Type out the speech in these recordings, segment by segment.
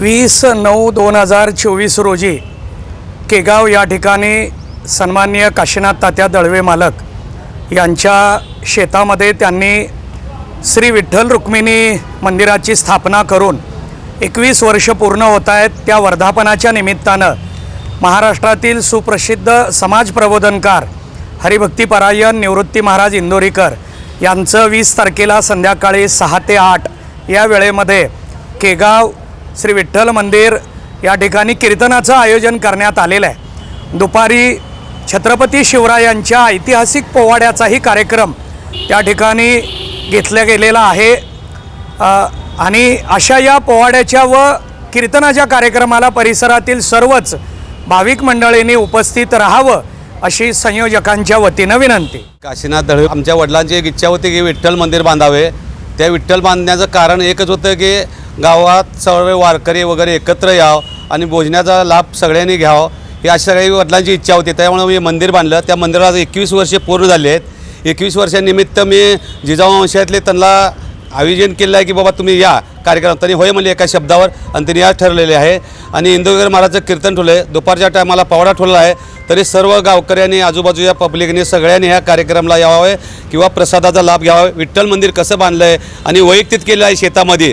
वीस नऊ दोन हजार चोवीस रोजी केगाव या ठिकाणी सन्माननीय काशीनाथ तात्या दळवे मालक यांच्या शेतामध्ये त्यांनी श्री विठ्ठल रुक्मिणी मंदिराची स्थापना करून एकवीस वर्ष पूर्ण होत आहेत. त्या वर्धापनाच्या निमित्तानं महाराष्ट्रातील सुप्रसिद्ध समाज प्रबोधनकार हरिभक्तीपरायण निवृत्ती महाराज इंदोरीकर यांचं वीस तारखेला संध्याकाळी सहा ते आठ या वेळेमध्ये केगाव श्री विठ्ठल मंदिर या ठिकाणी कीर्तनाचं आयोजन करण्यात आलेलं आहे. दुपारी छत्रपती शिवरायांच्या ऐतिहासिक पोवाड्याचाही कार्यक्रम त्या ठिकाणी घेतला गेलेला आहे. आणि अशा या पोवाड्याच्या व कीर्तनाच्या कार्यक्रमाला परिसरातील सर्वच भाविक मंडळींनी उपस्थित राहावं अशी संयोजकांच्या वतीनं विनंती. काशीनाथ दळवे आमच्या वडिलांची एक इच्छा होती की विठ्ठल मंदिर बांधावे. त्या विठ्ठल बांधण्याचं कारण एकच होतं की गावात सर्व वारकरी वगैरे एकत्र यावं आणि भोजनाचा लाभ सगळ्यांनी घ्यावं. ही अशा सगळ्या वडिलांची इच्छा होती. त्यामुळे मी मंदिर बांधलं. त्या मंदिराला एकवीस वर्षे पूर्ण झाली आहेत. एकवीस वर्षानिमित्त मी जिजाऊ वंशातले त्यांना आयोजन केलं आहे की बाबा तुम्ही या कार्यक्रम त्यांनी होय म्हणले एका शब्दावर आणि त्यांनी आज ठरलेले आहे. आणि इंदोरकर महाराजचं कीर्तन ठेवलं आहे दुपारच्या टायमाला पावडा ठेवला आहे. तरी सर्व गावकऱ्यांनी आजूबाजूच्या पब्लिकने सगळ्यांनी ह्या कार्यक्रमाला यावावे किंवा प्रसादाचा लाभ घ्यावा. विठ्ठल मंदिर कसं बांधलं आहे आणि वैयक्तिक केलं आहे शेतामध्ये.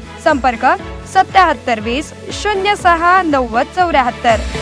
संपर्क सत्याहत्तर वीस शून्य सहा नव्वद चौऱ्याहत्तर.